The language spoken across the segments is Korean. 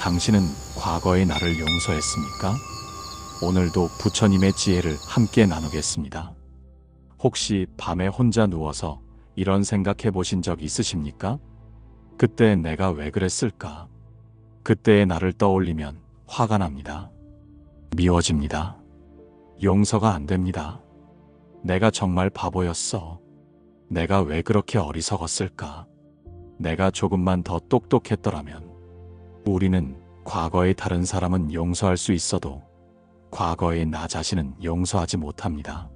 당신은 과거의 나를 용서했습니까? 오늘도 부처님의 지혜를 함께 나누겠습니다. 혹시 밤에 혼자 누워서 이런 생각해 보신 적 있으십니까? 그때 내가 왜 그랬을까? 그때의 나를 떠올리면 화가 납니다. 미워집니다. 용서가 안 됩니다. 내가 정말 바보였어. 내가 왜 그렇게 어리석었을까? 내가 조금만 더 똑똑했더라면 우리는 과거의 다른 사람은 용서할 수 있어도 과거의 나 자신은 용서하지 못합니다.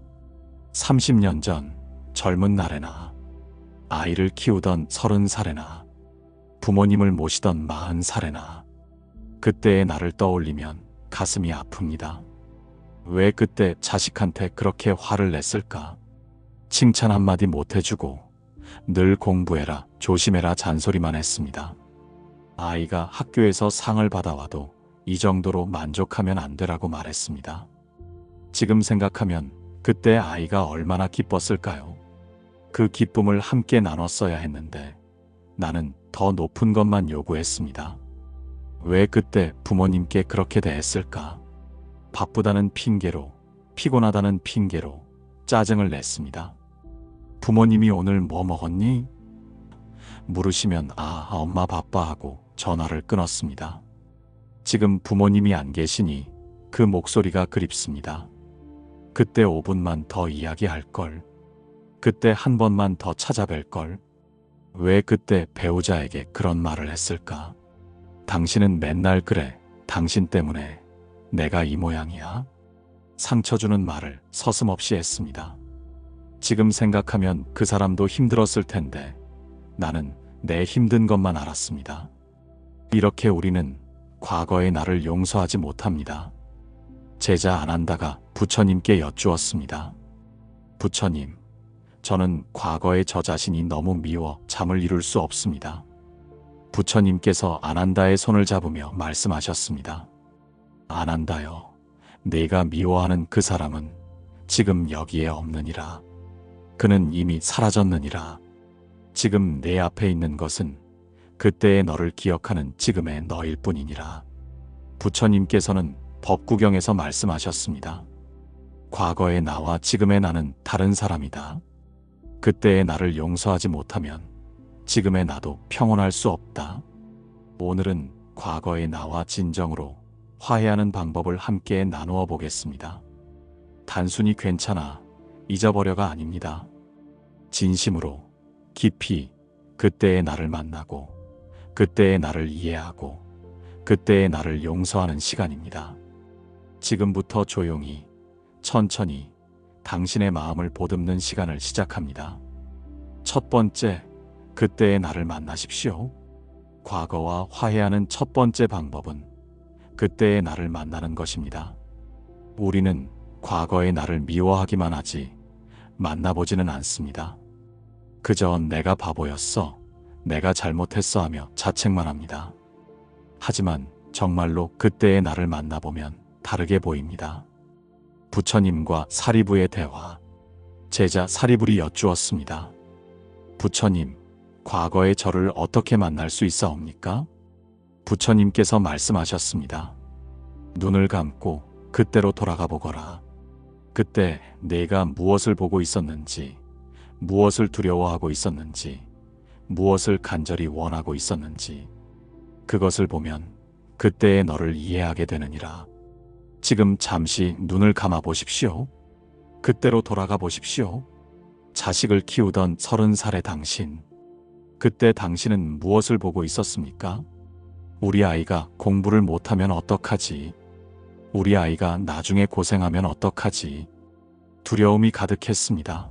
30년 전 젊은 날에나 아이를 키우던 서른 살에나 부모님을 모시던 마흔 살에나 그때의 나를 떠올리면 가슴이 아픕니다. 왜 그때 자식한테 그렇게 화를 냈을까? 칭찬 한마디 못해주고 늘 공부해라, 조심해라 잔소리만 했습니다. 아이가 학교에서 상을 받아와도 이 정도로 만족하면 안 되라고 말했습니다. 지금 생각하면 그때 아이가 얼마나 기뻤을까요? 그 기쁨을 함께 나눴어야 했는데 나는 더 높은 것만 요구했습니다. 왜 그때 부모님께 그렇게 대했을까? 바쁘다는 핑계로, 피곤하다는 핑계로 짜증을 냈습니다. 부모님이 오늘 뭐 먹었니? 물으시면 아, 엄마 바빠 하고 전화를 끊었습니다. 지금 부모님이 안 계시니 그 목소리가 그립습니다. 그때 5분만 더 이야기할 걸. 그때 한 번만 더 찾아뵐 걸. 왜 그때 배우자에게 그런 말을 했을까? 당신은 맨날 그래. 당신 때문에 내가 이 모양이야. 상처 주는 말을 서슴없이 했습니다. 지금 생각하면 그 사람도 힘들었을 텐데 나는 내 힘든 것만 알았습니다. 이렇게 우리는 과거의 나를 용서하지 못합니다. 제자 안 한다가 부처님께 여쭈었습니다. 부처님, 저는 과거의 저 자신이 너무 미워 잠을 이룰 수 없습니다. 부처님께서 안한다의 손을 잡으며 말씀하셨습니다. 안한다요. 내가 미워하는 그 사람은 지금 여기에 없느니라. 그는 이미 사라졌느니라. 지금 내 앞에 있는 것은 그때의 너를 기억하는 지금의 너일 뿐이니라. 부처님께서는 법구경에서 말씀하셨습니다. 과거의 나와 지금의 나는 다른 사람이다. 그때의 나를 용서하지 못하면 지금의 나도 평온할 수 없다. 오늘은 과거의 나와 진정으로 화해하는 방법을 함께 나누어 보겠습니다. 단순히 괜찮아, 잊어버려가 아닙니다. 진심으로, 깊이, 그때의 나를 만나고, 그때의 나를 이해하고, 그때의 나를 용서하는 시간입니다. 지금부터 조용히, 천천히, 당신의 마음을 보듬는 시간을 시작합니다. 첫 번째, 그때의 나를 만나십시오. 과거와 화해하는 첫 번째 방법은 그때의 나를 만나는 것입니다. 우리는 과거의 나를 미워하기만 하지 만나보지는 않습니다. 그저 내가 바보였어, 내가 잘못했어 하며 자책만 합니다. 하지만 정말로 그때의 나를 만나보면 다르게 보입니다. 부처님과 사리부의 대화. 제자 사리불이 여쭈었습니다. 부처님, 과거의 저를 어떻게 만날 수 있사옵니까? 부처님께서 말씀하셨습니다. 눈을 감고 그때로 돌아가 보거라. 그때 내가 무엇을 보고 있었는지, 무엇을 두려워하고 있었는지, 무엇을 간절히 원하고 있었는지, 그것을 보면 그때의 너를 이해하게 되느니라. 지금 잠시 눈을 감아 보십시오. 그때로 돌아가 보십시오. 자식을 키우던 서른 살의 당신. 그때 당신은 무엇을 보고 있었습니까? 우리 아이가 공부를 못하면 어떡하지? 우리 아이가 나중에 고생하면 어떡하지? 두려움이 가득했습니다.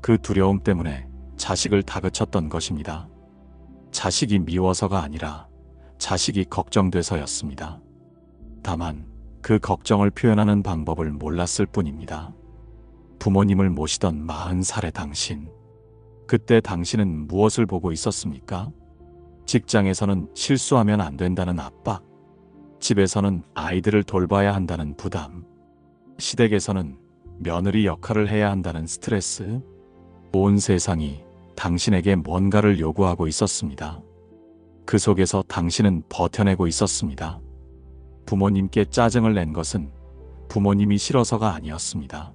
그 두려움 때문에 자식을 다그쳤던 것입니다. 자식이 미워서가 아니라 자식이 걱정돼서였습니다. 다만 그 걱정을 표현하는 방법을 몰랐을 뿐입니다. 부모님을 모시던 마흔 살의 당신. 그때 당신은 무엇을 보고 있었습니까? 직장에서는 실수하면 안 된다는 압박. 집에서는 아이들을 돌봐야 한다는 부담. 시댁에서는 며느리 역할을 해야 한다는 스트레스. 온 세상이 당신에게 뭔가를 요구하고 있었습니다. 그 속에서 당신은 버텨내고 있었습니다. 부모님께 짜증을 낸 것은 부모님이 싫어서가 아니었습니다.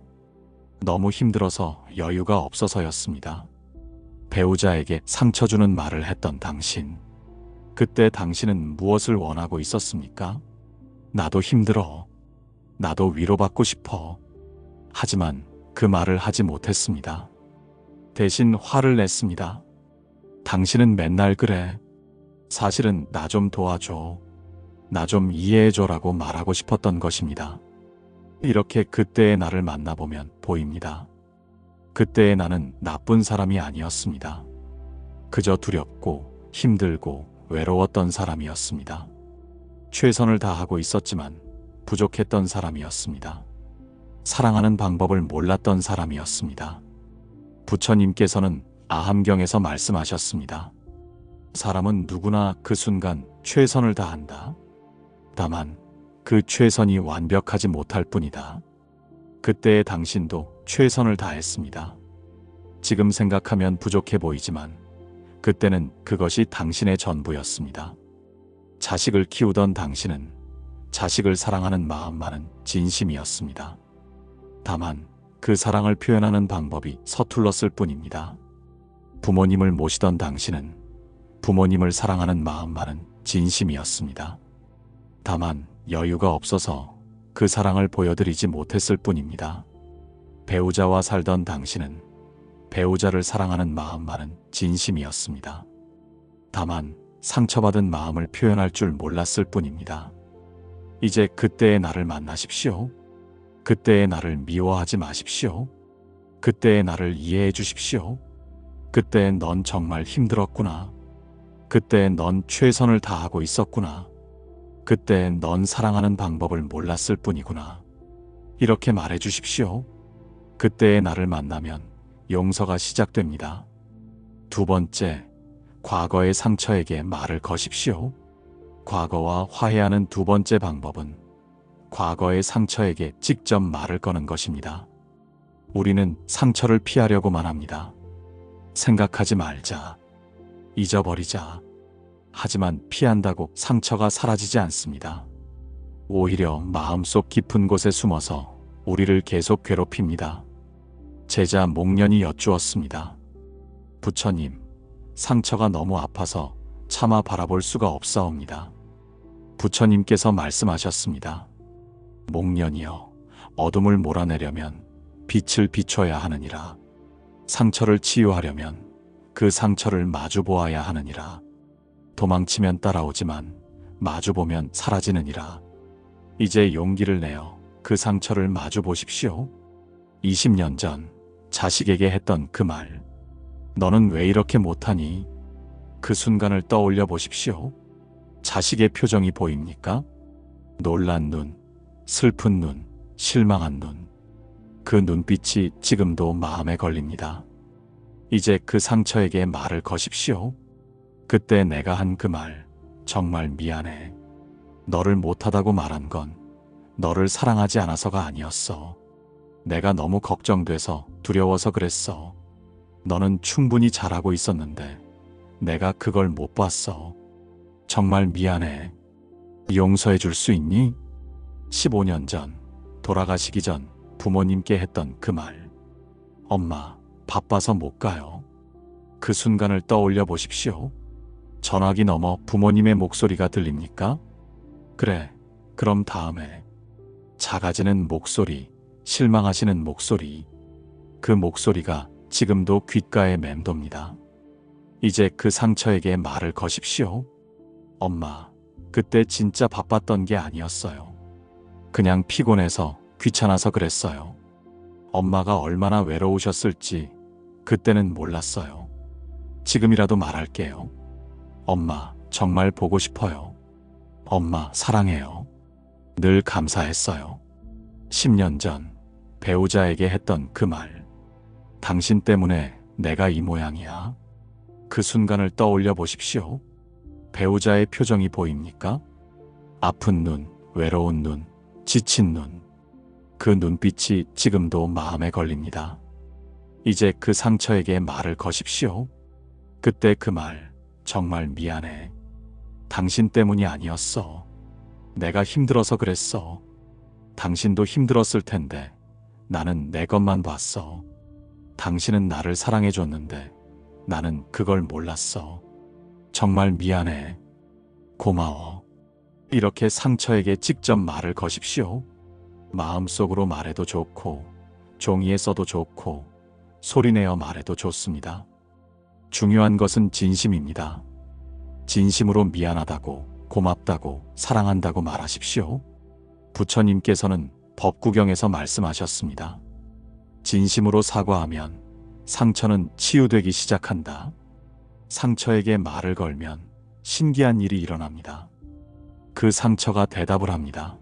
너무 힘들어서 여유가 없어서였습니다. 배우자에게 상처 주는 말을 했던 당신. 그때 당신은 무엇을 원하고 있었습니까? 나도 힘들어. 나도 위로받고 싶어. 하지만 그 말을 하지 못했습니다. 대신 화를 냈습니다. 당신은 맨날 그래. 사실은 나 좀 도와줘. 나 좀 이해해줘라고 말하고 싶었던 것입니다. 이렇게 그때의 나를 만나보면 보입니다. 그때의 나는 나쁜 사람이 아니었습니다. 그저 두렵고 힘들고 외로웠던 사람이었습니다. 최선을 다하고 있었지만 부족했던 사람이었습니다. 사랑하는 방법을 몰랐던 사람이었습니다. 부처님께서는 아함경에서 말씀하셨습니다. 사람은 누구나 그 순간 최선을 다한다. 다만 그 최선이 완벽하지 못할 뿐이다. 그때의 당신도 최선을 다했습니다. 지금 생각하면 부족해 보이지만 그때는 그것이 당신의 전부였습니다. 자식을 키우던 당신은 자식을 사랑하는 마음만은 진심이었습니다. 다만 그 사랑을 표현하는 방법이 서툴렀을 뿐입니다. 부모님을 모시던 당신은 부모님을 사랑하는 마음만은 진심이었습니다. 다만 여유가 없어서 그 사랑을 보여드리지 못했을 뿐입니다. 배우자와 살던 당신은 배우자를 사랑하는 마음만은 진심이었습니다. 다만 상처받은 마음을 표현할 줄 몰랐을 뿐입니다. 이제 그때의 나를 만나십시오. 그때의 나를 미워하지 마십시오. 그때의 나를 이해해 주십시오. 그때엔 넌 정말 힘들었구나. 그때엔 넌 최선을 다하고 있었구나. 그때엔 넌 사랑하는 방법을 몰랐을 뿐이구나. 이렇게 말해 주십시오. 그때의 나를 만나면 용서가 시작됩니다. 두 번째, 과거의 상처에게 말을 거십시오. 과거와 화해하는 두 번째 방법은 과거의 상처에게 직접 말을 거는 것입니다. 우리는 상처를 피하려고만 합니다. 생각하지 말자. 잊어버리자. 하지만 피한다고 상처가 사라지지 않습니다. 오히려 마음속 깊은 곳에 숨어서 우리를 계속 괴롭힙니다. 제자 목련이 여쭈었습니다. 부처님, 상처가 너무 아파서 차마 바라볼 수가 없사옵니다. 부처님께서 말씀하셨습니다. 목련이여, 어둠을 몰아내려면 빛을 비춰야 하느니라. 상처를 치유하려면 그 상처를 마주 보아야 하느니라. 도망치면 따라오지만 마주 보면 사라지느니라. 이제 용기를 내어 그 상처를 마주 보십시오. 20년 전 자식에게 했던 그 말. 너는 왜 이렇게 못하니? 그 순간을 떠올려 보십시오. 자식의 표정이 보입니까? 놀란 눈, 슬픈 눈, 실망한 눈. 그 눈빛이 지금도 마음에 걸립니다. 이제 그 상처에게 말을 거십시오. 그때 내가 한 그 말, 정말 미안해. 너를 못하다고 말한 건 너를 사랑하지 않아서가 아니었어. 내가 너무 걱정돼서 두려워서 그랬어. 너는 충분히 잘하고 있었는데 내가 그걸 못 봤어. 정말 미안해. 용서해 줄 수 있니? 15년 전, 돌아가시기 전 부모님께 했던 그 말. 엄마, 바빠서 못 가요. 그 순간을 떠올려 보십시오. 전화기 넘어 부모님의 목소리가 들립니까? 그래, 그럼 다음에. 작아지는 목소리, 실망하시는 목소리. 그 목소리가 지금도 귓가에 맴돕니다. 이제 그 상처에게 말을 거십시오. 엄마, 그때 진짜 바빴던 게 아니었어요. 그냥 피곤해서 귀찮아서 그랬어요. 엄마가 얼마나 외로우셨을지 그때는 몰랐어요. 지금이라도 말할게요. 엄마, 정말 보고 싶어요. 엄마, 사랑해요. 늘 감사했어요. 10년 전 배우자에게 했던 그 말. 당신 때문에 내가 이 모양이야. 그 순간을 떠올려 보십시오. 배우자의 표정이 보입니까? 아픈 눈, 외로운 눈, 지친 눈. 그 눈빛이 지금도 마음에 걸립니다. 이제 그 상처에게 말을 거십시오. 그때 그 말, 정말 미안해. 당신 때문이 아니었어. 내가 힘들어서 그랬어. 당신도 힘들었을 텐데 나는 내 것만 봤어. 당신은 나를 사랑해줬는데 나는 그걸 몰랐어. 정말 미안해. 고마워. 이렇게 상처에게 직접 말을 거십시오. 마음속으로 말해도 좋고, 종이에 써도 좋고, 소리내어 말해도 좋습니다. 중요한 것은 진심입니다. 진심으로 미안하다고, 고맙다고, 사랑한다고 말하십시오. 부처님께서는 법구경에서 말씀하셨습니다. 진심으로 사과하면 상처는 치유되기 시작한다. 상처에게 말을 걸면 신기한 일이 일어납니다. 그 상처가 대답을 합니다.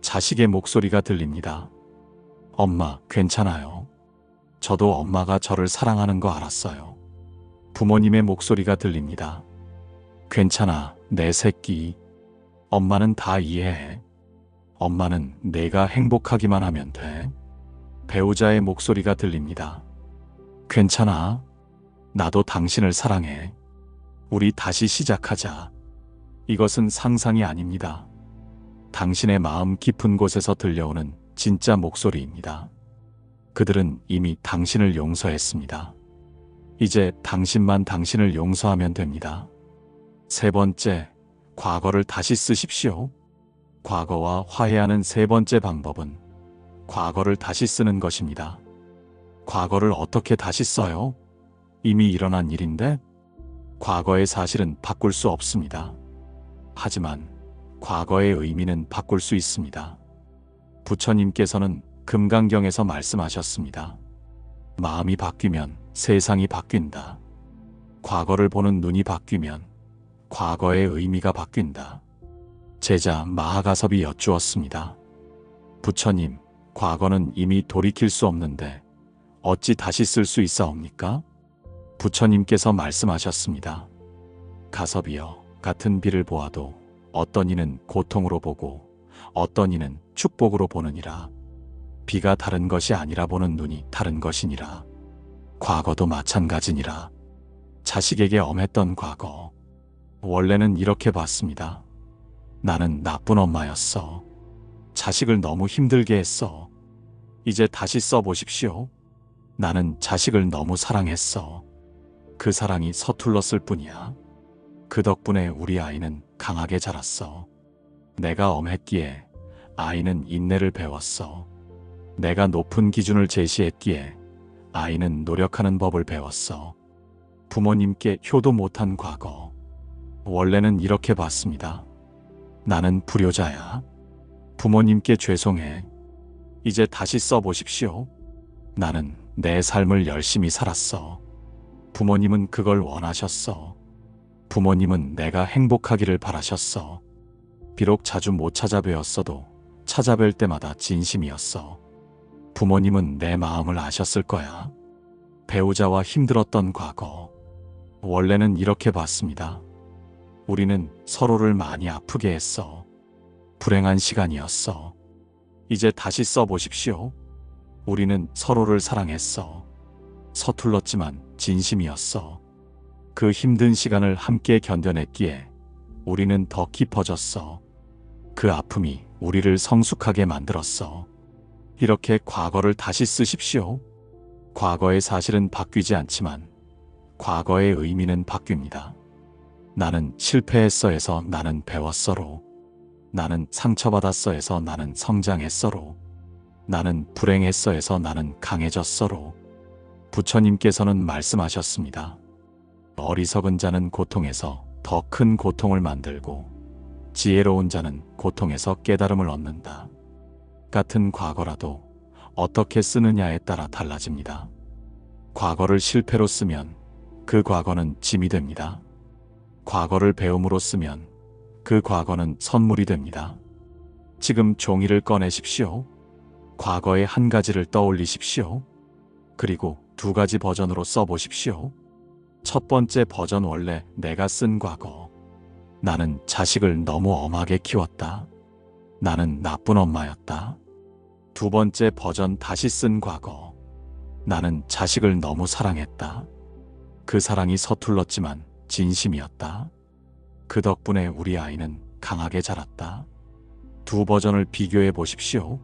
자식의 목소리가 들립니다. 엄마, 괜찮아요. 저도 엄마가 저를 사랑하는 거 알았어요. 부모님의 목소리가 들립니다. 괜찮아, 내 새끼. 엄마는 다 이해해. 엄마는 내가 행복하기만 하면 돼. 배우자의 목소리가 들립니다. 괜찮아. 나도 당신을 사랑해. 우리 다시 시작하자. 이것은 상상이 아닙니다. 당신의 마음 깊은 곳에서 들려오는 진짜 목소리입니다. 그들은 이미 당신을 용서했습니다. 이제 당신만 당신을 용서하면 됩니다. 세 번째, 과거를 다시 쓰십시오. 과거와 화해하는 세 번째 방법은 과거를 다시 쓰는 것입니다. 과거를 어떻게 다시 써요? 이미 일어난 일인데 과거의 사실은 바꿀 수 없습니다. 하지만 과거의 의미는 바꿀 수 있습니다. 부처님께서는 금강경에서 말씀하셨습니다. 마음이 바뀌면 세상이 바뀐다. 과거를 보는 눈이 바뀌면 과거의 의미가 바뀐다. 제자 마하가섭이 여쭈었습니다. 부처님, 과거는 이미 돌이킬 수 없는데 어찌 다시 쓸 수 있사옵니까? 부처님께서 말씀하셨습니다. 가섭이여, 같은 비를 보아도 어떤 이는 고통으로 보고 어떤 이는 축복으로 보느니라. 비가 다른 것이 아니라 보는 눈이 다른 것이니라. 과거도 마찬가지니라. 자식에게 엄했던 과거. 원래는 이렇게 봤습니다. 나는 나쁜 엄마였어. 자식을 너무 힘들게 했어. 이제 다시 써보십시오. 나는 자식을 너무 사랑했어. 그 사랑이 서툴렀을 뿐이야. 그 덕분에 우리 아이는 강하게 자랐어. 내가 엄했기에 아이는 인내를 배웠어. 내가 높은 기준을 제시했기에 아이는 노력하는 법을 배웠어. 부모님께 효도 못한 과거. 원래는 이렇게 봤습니다. 나는 불효자야. 부모님께 죄송해. 이제 다시 써보십시오. 나는 내 삶을 열심히 살았어. 부모님은 그걸 원하셨어. 부모님은 내가 행복하기를 바라셨어. 비록 자주 못 찾아뵈었어도 찾아뵐 때마다 진심이었어. 부모님은 내 마음을 아셨을 거야. 배우자와 힘들었던 과거. 원래는 이렇게 봤습니다. 우리는 서로를 많이 아프게 했어. 불행한 시간이었어. 이제 다시 써보십시오. 우리는 서로를 사랑했어. 서툴렀지만 진심이었어. 그 힘든 시간을 함께 견뎌냈기에 우리는 더 깊어졌어. 그 아픔이 우리를 성숙하게 만들었어. 이렇게 과거를 다시 쓰십시오. 과거의 사실은 바뀌지 않지만 과거의 의미는 바뀝니다. 나는 실패했어에서 나는 배웠어로. 나는 상처받았어에서 나는 성장했어로. 나는 불행했어에서 나는 강해졌어로. 부처님께서는 말씀하셨습니다. 어리석은 자는 고통에서 더 큰 고통을 만들고 지혜로운 자는 고통에서 깨달음을 얻는다. 같은 과거라도 어떻게 쓰느냐에 따라 달라집니다. 과거를 실패로 쓰면 그 과거는 짐이 됩니다. 과거를 배움으로 쓰면 그 과거는 선물이 됩니다. 지금 종이를 꺼내십시오. 과거의 한 가지를 떠올리십시오. 그리고 두 가지 버전으로 써보십시오. 첫 번째 버전 원래 내가 쓴 과거. 나는 자식을 너무 엄하게 키웠다. 나는 나쁜 엄마였다. 두 번째 버전 다시 쓴 과거. 나는 자식을 너무 사랑했다. 그 사랑이 서툴렀지만 진심이었다. 그 덕분에 우리 아이는 강하게 자랐다. 두 버전을 비교해 보십시오.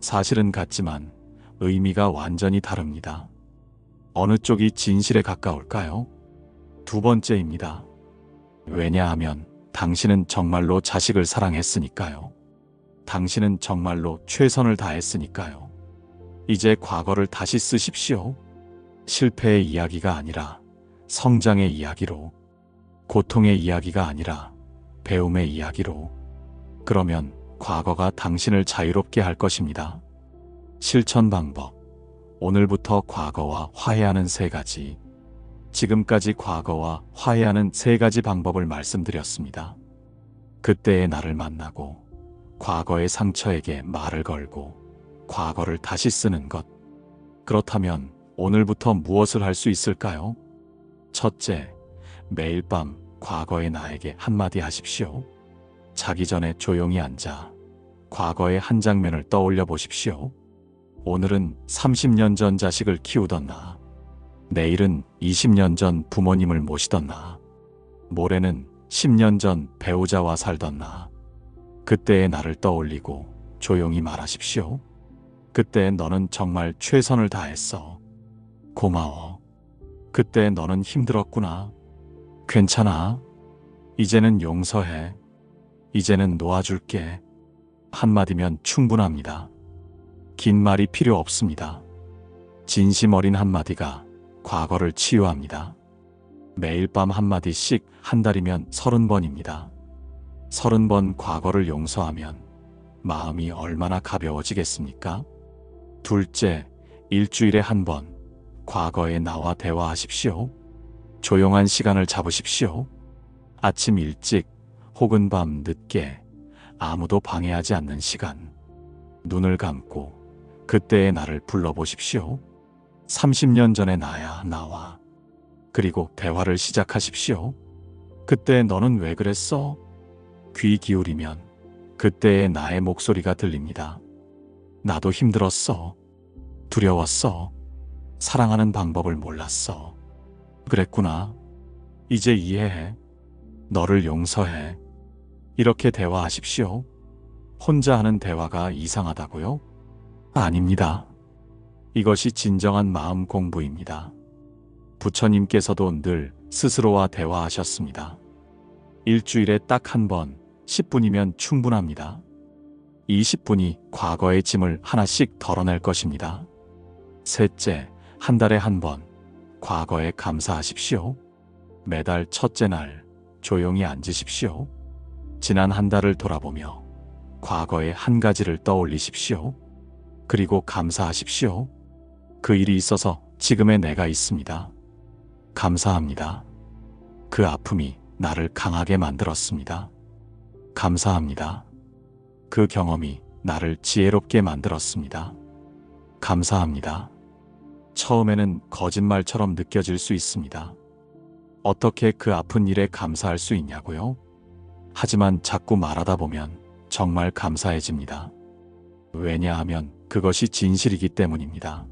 사실은 같지만 의미가 완전히 다릅니다. 어느 쪽이 진실에 가까울까요? 두 번째입니다. 왜냐하면 당신은 정말로 자식을 사랑했으니까요. 당신은 정말로 최선을 다했으니까요. 이제 과거를 다시 쓰십시오. 실패의 이야기가 아니라 성장의 이야기로, 고통의 이야기가 아니라 배움의 이야기로. 그러면 과거가 당신을 자유롭게 할 것입니다. 실천 방법. 오늘부터 과거와 화해하는 세 가지. 지금까지 과거와 화해하는 세 가지 방법을 말씀드렸습니다. 그때의 나를 만나고, 과거의 상처에게 말을 걸고, 과거를 다시 쓰는 것. 그렇다면 오늘부터 무엇을 할 수 있을까요? 첫째, 매일 밤 과거의 나에게 한마디 하십시오. 자기 전에 조용히 앉아 과거의 한 장면을 떠올려 보십시오. 오늘은 30년 전 자식을 키우던 나. 내일은 20년 전 부모님을 모시던 나. 모레는 10년 전 배우자와 살던 나. 그때의 나를 떠올리고 조용히 말하십시오. 그때 너는 정말 최선을 다했어. 고마워. 그때 너는 힘들었구나. 괜찮아. 이제는 용서해. 이제는 놓아줄게. 한마디면 충분합니다. 긴 말이 필요 없습니다. 진심 어린 한마디가 과거를 치유합니다. 매일 밤 한마디씩 한 달이면 서른 번입니다. 서른 번 과거를 용서하면 마음이 얼마나 가벼워지겠습니까? 둘째, 일주일에 한 번 과거의 나와 대화하십시오. 조용한 시간을 잡으십시오. 아침 일찍 혹은 밤 늦게 아무도 방해하지 않는 시간. 눈을 감고 그때의 나를 불러보십시오. 30년 전의 나야, 나와. 그리고 대화를 시작하십시오. 그때 너는 왜 그랬어? 귀 기울이면 그때의 나의 목소리가 들립니다. 나도 힘들었어. 두려웠어. 사랑하는 방법을 몰랐어. 그랬구나. 이제 이해해. 너를 용서해. 이렇게 대화하십시오. 혼자 하는 대화가 이상하다고요? 아닙니다. 이것이 진정한 마음 공부입니다. 부처님께서도 늘 스스로와 대화하셨습니다. 일주일에 딱 한 번, 10분이면 충분합니다. 이 10분이 과거의 짐을 하나씩 덜어낼 것입니다. 셋째, 한 달에 한 번, 과거에 감사하십시오. 매달 첫째 날, 조용히 앉으십시오. 지난 한 달을 돌아보며 과거의 한 가지를 떠올리십시오. 그리고 감사하십시오. 그 일이 있어서 지금의 내가 있습니다. 감사합니다. 그 아픔이 나를 강하게 만들었습니다. 감사합니다. 그 경험이 나를 지혜롭게 만들었습니다. 감사합니다. 처음에는 거짓말처럼 느껴질 수 있습니다. 어떻게 그 아픈 일에 감사할 수 있냐고요? 하지만 자꾸 말하다 보면 정말 감사해집니다. 왜냐하면 그것이 진실이기 때문입니다.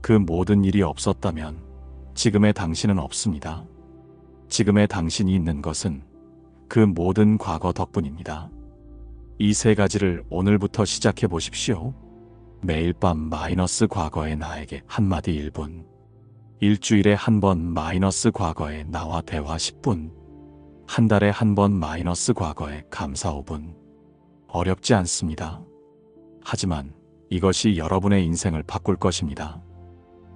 그 모든 일이 없었다면 지금의 당신은 없습니다. 지금의 당신이 있는 것은 그 모든 과거 덕분입니다. 이 세 가지를 오늘부터 시작해 보십시오. 매일 밤 마이너스 과거의 나에게 한마디 1분. 일주일에 한 번 마이너스 과거의 나와 대화 10분. 한 달에 한 번 마이너스 과거의 감사 5분. 어렵지 않습니다. 하지만 이것이 여러분의 인생을 바꿀 것입니다.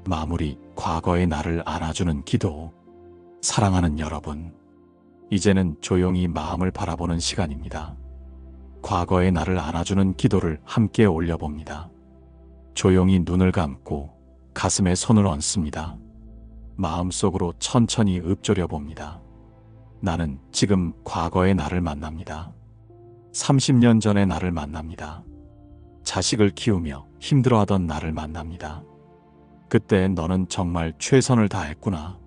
마무리, 과거의 나를 안아주는 기도. 사랑하는 여러분. 이제는 조용히 마음을 바라보는 시간입니다. 과거의 나를 안아주는 기도를 함께 올려봅니다. 조용히 눈을 감고 가슴에 손을 얹습니다. 마음속으로 천천히 읊조려 봅니다. 나는 지금 과거의 나를 만납니다. 30년 전의 나를 만납니다. 자식을 키우며 힘들어하던 나를 만납니다. 그때 너는 정말 최선을 다했구나.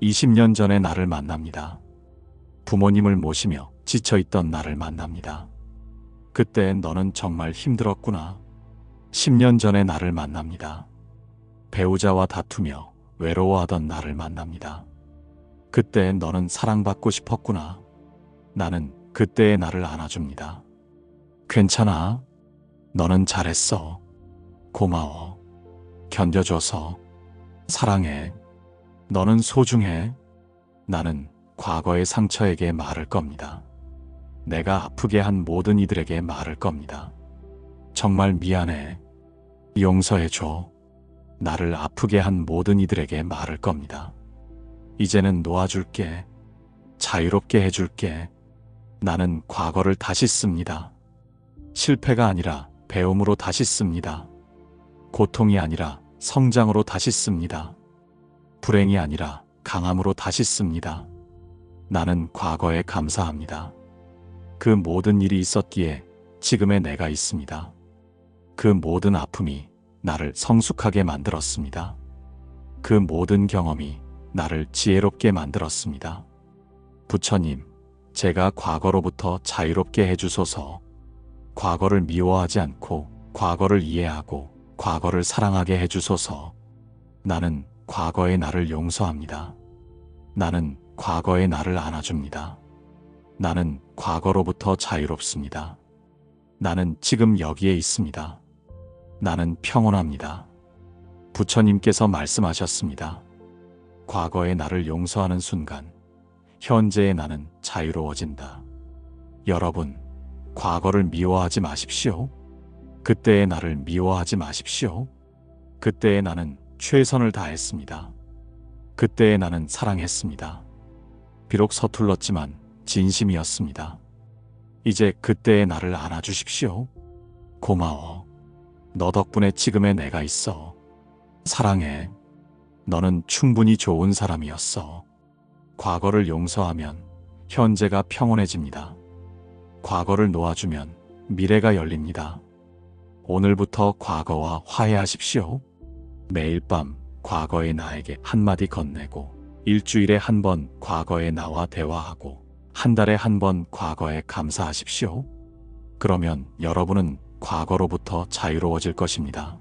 20년 전의 나를 만납니다. 부모님을 모시며 지쳐있던 나를 만납니다. 그때 너는 정말 힘들었구나. 10년 전의 나를 만납니다. 배우자와 다투며 외로워하던 나를 만납니다. 그때 너는 사랑받고 싶었구나. 나는 그때의 나를 안아줍니다. 괜찮아. 너는 잘했어. 고마워. 견뎌줘서. 사랑해. 너는 소중해. 나는 과거의 상처에게 말할 겁니다. 내가 아프게 한 모든 이들에게 말할 겁니다. 정말 미안해. 용서해줘. 나를 아프게 한 모든 이들에게 말할 겁니다. 이제는 놓아줄게. 자유롭게 해줄게. 나는 과거를 다시 씁니다. 실패가 아니라 배움으로 다시 씁니다. 고통이 아니라 성장으로 다시 씁니다. 불행이 아니라 강함으로 다시 씁니다. 나는 과거에 감사합니다. 그 모든 일이 있었기에 지금의 내가 있습니다. 그 모든 아픔이 나를 성숙하게 만들었습니다. 그 모든 경험이 나를 지혜롭게 만들었습니다. 부처님, 제가 과거로부터 자유롭게 해주소서. 과거를 미워하지 않고 과거를 이해하고 과거를 사랑하게 해주소서. 나는 과거의 나를 용서합니다. 나는 과거의 나를 안아줍니다. 나는 과거로부터 자유롭습니다. 나는 지금 여기에 있습니다. 나는 평온합니다. 부처님께서 말씀하셨습니다. 과거의 나를 용서하는 순간, 현재의 나는 자유로워진다. 여러분, 과거를 미워하지 마십시오. 그때의 나를 미워하지 마십시오. 그때의 나는 최선을 다했습니다. 그때의 나는 사랑했습니다. 비록 서툴렀지만 진심이었습니다. 이제 그때의 나를 안아주십시오. 고마워. 너 덕분에 지금의 내가 있어. 사랑해. 너는 충분히 좋은 사람이었어. 과거를 용서하면 현재가 평온해집니다. 과거를 놓아주면 미래가 열립니다. 오늘부터 과거와 화해하십시오. 매일 밤 과거의 나에게 한마디 건네고 일주일에 한 번 과거의 나와 대화하고 한 달에 한 번 과거에 감사하십시오. 그러면 여러분은 과거로부터 자유로워질 것입니다.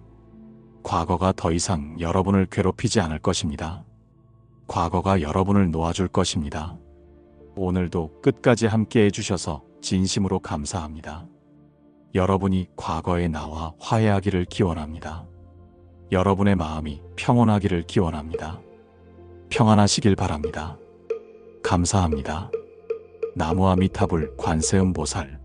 과거가 더 이상 여러분을 괴롭히지 않을 것입니다. 과거가 여러분을 놓아줄 것입니다. 오늘도 끝까지 함께 해주셔서 진심으로 감사합니다. 여러분이 과거의 나와 화해하기를 기원합니다. 여러분의 마음이 평온하기를 기원합니다. 평안하시길 바랍니다. 감사합니다. 나무아미타불 관세음보살